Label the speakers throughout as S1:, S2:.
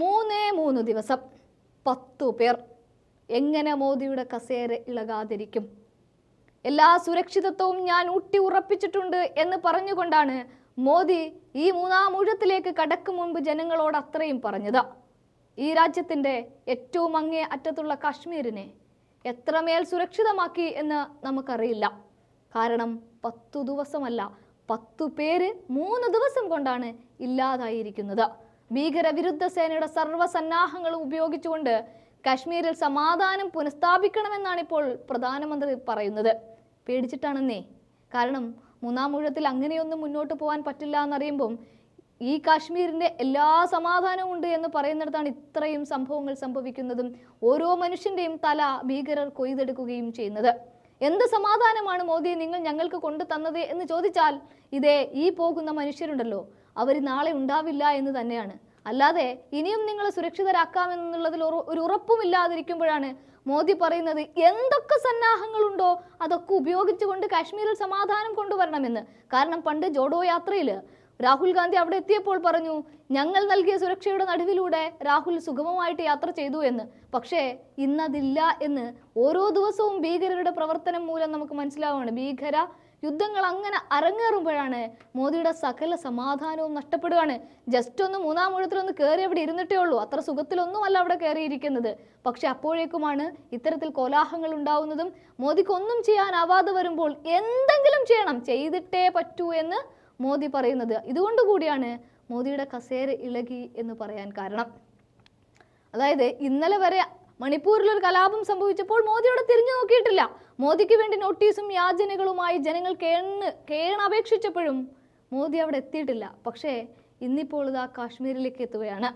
S1: മൂന്നേ മൂന്ന് ദിവസം പത്തു പേർ എങ്ങനെ മോദിയുടെ കസേര ഇളകാതിരിക്കും? എല്ലാ സുരക്ഷിതത്വവും ഞാൻ ഊട്ടി ഉറപ്പിച്ചിട്ടുണ്ട് എന്ന് പറഞ്ഞുകൊണ്ടാണ് മോദി ഈ മൂന്നാം ഊഴത്തിലേക്ക് കടക്കും മുൻപ് ജനങ്ങളോട് അത്രയും പറഞ്ഞത്. ഈ രാജ്യത്തിന്റെ ഏറ്റവും അങ്ങേ അറ്റത്തുള്ള കാശ്മീരിനെ എത്രമേൽ സുരക്ഷിതമാക്കി എന്ന് നമുക്കറിയില്ല. കാരണം പത്തു ദിവസമല്ല പത്തു പേര് മൂന്ന് ദിവസം കൊണ്ടാണ് ഇല്ലാതായിരിക്കുന്നത്. ഭീകരവിരുദ്ധ സേനയുടെ സർവസന്നാഹങ്ങളും ഉപയോഗിച്ചുകൊണ്ട് കാശ്മീരിൽ സമാധാനം പുനഃസ്ഥാപിക്കണമെന്നാണ് ഇപ്പോൾ പ്രധാനമന്ത്രി പറയുന്നത്. പേടിച്ചിട്ടാണെന്നേ. കാരണം മൂന്നാം ഊഴത്തിൽ അങ്ങനെയൊന്നും മുന്നോട്ട് പോകാൻ പറ്റില്ല എന്നറിയുമ്പം ഈ കാശ്മീരിന്റെ എല്ലാ സമാധാനവും ഉണ്ട് എന്ന് പറയുന്നിടത്താണ് ഇത്രയും സംഭവങ്ങൾ സംഭവിക്കുന്നതും ഓരോ മനുഷ്യന്റെയും തല ഭീകരർ കൊയ്തെടുക്കുകയും ചെയ്യുന്നത്. എന്ത് സമാധാനമാണ് മോദി നിങ്ങൾ ഞങ്ങൾക്ക് കൊണ്ടു തന്നത് എന്ന് ചോദിച്ചാൽ ഇതേ ഈ പോകുന്ന മനുഷ്യരുണ്ടല്ലോ. അവർ നാളെ ഉണ്ടാവില്ല എന്ന് തന്നെയാണ്. അല്ലാതെ ഇനിയും നിങ്ങൾ സുരക്ഷിതരാക്കാമെന്നുള്ളതിൽ ഒരു ഉറപ്പുമില്ലാതിരിക്കുമ്പോഴാണ് മോദി പറയുന്നത് എന്തൊക്കെ സന്നാഹങ്ങളുണ്ടോ അതൊക്കെ ഉപയോഗിച്ചുകൊണ്ട് കാശ്മീരിൽ സമാധാനം കൊണ്ടുവരണമെന്ന്. കാരണം പണ്ട് ജോഡോ യാത്രയിൽ രാഹുൽ ഗാന്ധി അവിടെ എത്തിയപ്പോൾ പറഞ്ഞു ഞങ്ങൾ നൽകിയ സുരക്ഷയുടെ നടുവിലൂടെ രാഹുൽ സുഗമമായിട്ട് യാത്ര ചെയ്തു എന്ന്. പക്ഷേ ഇന്നതില്ല എന്ന് ഓരോ ദിവസവും ഭീകരരുടെ പ്രവർത്തനം മൂലം നമുക്ക് മനസ്സിലാവുകയാണ്. ഭീകര യുദ്ധങ്ങൾ അങ്ങനെ അരങ്ങേറുമ്പോഴാണ് മോദിയുടെ സകല സമാധാനവും നഷ്ടപ്പെടുകയാണ് ജസ്റ്റ് ഒന്ന് മൂന്നാം ഊഴത്തിലൊന്ന് കയറി അവിടെ ഇരുന്നിട്ടേ ഉള്ളൂ. അത്ര സുഖത്തിലൊന്നുമല്ല അവിടെ കയറിയിരിക്കുന്നത് പക്ഷെ അപ്പോഴേക്കുമാണ് ഇത്തരത്തിൽ കോലാഹങ്ങൾ ഉണ്ടാവുന്നതും മോദിക്ക് ഒന്നും ചെയ്യാനാവാതെ വരുമ്പോൾ എന്തെങ്കിലും ചെയ്യണം. ചെയ്തിട്ടേ പറ്റൂ എന്ന് മോദി പറയുന്നത്. ഇതുകൊണ്ട് കൂടിയാണ് മോദിയുടെ കസേര ഇളകി എന്ന് പറയാൻ കാരണം. അതായത് ഇന്നലെ വരെ മണിപ്പൂരിൽ ഒരു കലാപം സംഭവിച്ചപ്പോൾ മോദി അവിടെ തിരിഞ്ഞു നോക്കിയിട്ടില്ല. മോദിക്ക് വേണ്ടി നോട്ടീസും യാചനകളുമായി ജനങ്ങൾ കേണ് കേണപേക്ഷിച്ചപ്പോഴും മോദി അവിടെ എത്തിയിട്ടില്ല. പക്ഷേ ഇന്നിപ്പോൾ ഇതാ കാശ്മീരിലേക്ക് എത്തുകയാണ്.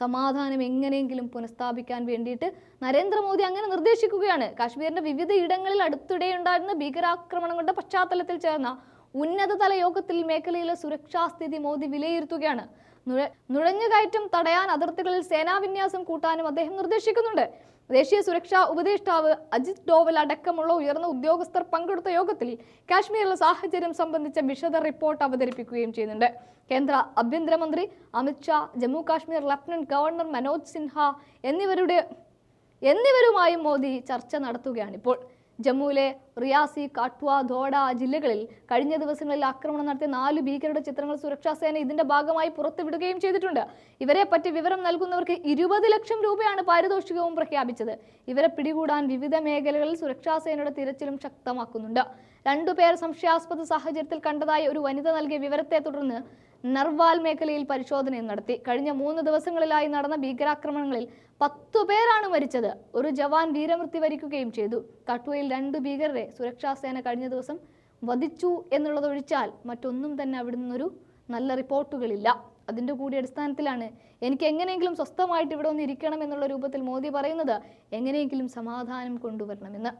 S1: സമാധാനം എങ്ങനെയെങ്കിലും പുനഃസ്ഥാപിക്കാൻ വേണ്ടിയിട്ട് നരേന്ദ്രമോദി അങ്ങനെ നിർദ്ദേശിക്കുകയാണ്. കാശ്മീരിന്റെ വിവിധ ഇടങ്ങളിൽ അടുത്തിടെ ഉണ്ടായിരുന്ന ഭീകരാക്രമണങ്ങളുടെ പശ്ചാത്തലത്തിൽ ചേർന്ന ഉന്നതതല യോഗത്തിൽ മേഖലയിലെ സുരക്ഷാസ്ഥിതി മോദി വിലയിരുത്തുകയാണ്. നുഴ- നുഴഞ്ഞുകയറ്റം തടയാൻ അതിർത്തികളിൽ സേനാവിന്യാസം കൂട്ടാനും അദ്ദേഹം നിർദ്ദേശിക്കുന്നുണ്ട്. ദേശീയ സുരക്ഷാ ഉപദേഷ്ടാവ് അജിത് ഡോവൽ അടക്കമുള്ള ഉയർന്ന ഉദ്യോഗസ്ഥർ പങ്കെടുത്ത യോഗത്തിൽ കാശ്മീരിലെ സാഹചര്യം സംബന്ധിച്ച വിശദ റിപ്പോർട്ട് അവതരിപ്പിക്കുകയും ചെയ്യുന്നുണ്ട്. കേന്ദ്ര ആഭ്യന്തരമന്ത്രി അമിത്ഷാ ജമ്മു കാശ്മീർ ലഫ്റ്റനന്റ് ഗവർണർ മനോജ് സിൻഹ എന്നിവരുടെ എന്നിവരുമായും മോദി ചർച്ച നടത്തുകയാണ് ഇപ്പോൾ ജമ്മുവിലെ റിയാസി കാട്വ ധോഡ ജില്ലകളിൽ കഴിഞ്ഞ ദിവസങ്ങളിൽ ആക്രമണം നടത്തിയ നാല് ഭീകരരുടെ ചിത്രങ്ങൾ സുരക്ഷാസേന ഇതിന്റെ ഭാഗമായി പുറത്തുവിടുകയും ചെയ്തിട്ടുണ്ട്. ഇവരെ പറ്റി വിവരം നൽകുന്നവർക്ക് ഇരുപത് ലക്ഷം രൂപയാണ് പാരിതോഷികവും പ്രഖ്യാപിച്ചത്. ഇവരെ പിടികൂടാൻ വിവിധ മേഖലകളിൽ സുരക്ഷാസേനയുടെ തിരച്ചിലും ശക്തമാക്കുന്നുണ്ട്. രണ്ടുപേർ സംശയാസ്പദ സാഹചര്യത്തിൽ കണ്ടതായി ഒരു വനിത നൽകിയ വിവരത്തെ തുടർന്ന് നർവാൽ മേഖലയിൽ പരിശോധനയും നടത്തി. കഴിഞ്ഞ മൂന്ന് ദിവസങ്ങളിലായി നടന്ന ഭീകരാക്രമണങ്ങളിൽ പത്തു പേരാണ് മരിച്ചത്. ഒരു ജവാൻ വീരമൃത്യു വരിക്കുകയും ചെയ്തു. കട്ടുവയിൽ രണ്ട് ഭീകരരെ സുരക്ഷാ സേന കഴിഞ്ഞ ദിവസം വധിച്ചു എന്നുള്ളതൊഴിച്ചാൽ മറ്റൊന്നും തന്നെ അവിടെ നിന്നൊരു നല്ല റിപ്പോർട്ടുകളില്ല. അതിന്റെ കൂടി അടിസ്ഥാനത്തിലാണ് എനിക്ക് എങ്ങനെയെങ്കിലും സ്വസ്ഥമായിട്ട് ഇവിടെ ഒന്ന് ഇരിക്കണം എന്നുള്ള രൂപത്തിൽ മോദി പറയുന്നത് എങ്ങനെയെങ്കിലും സമാധാനം കൊണ്ടുവരണമെന്ന്.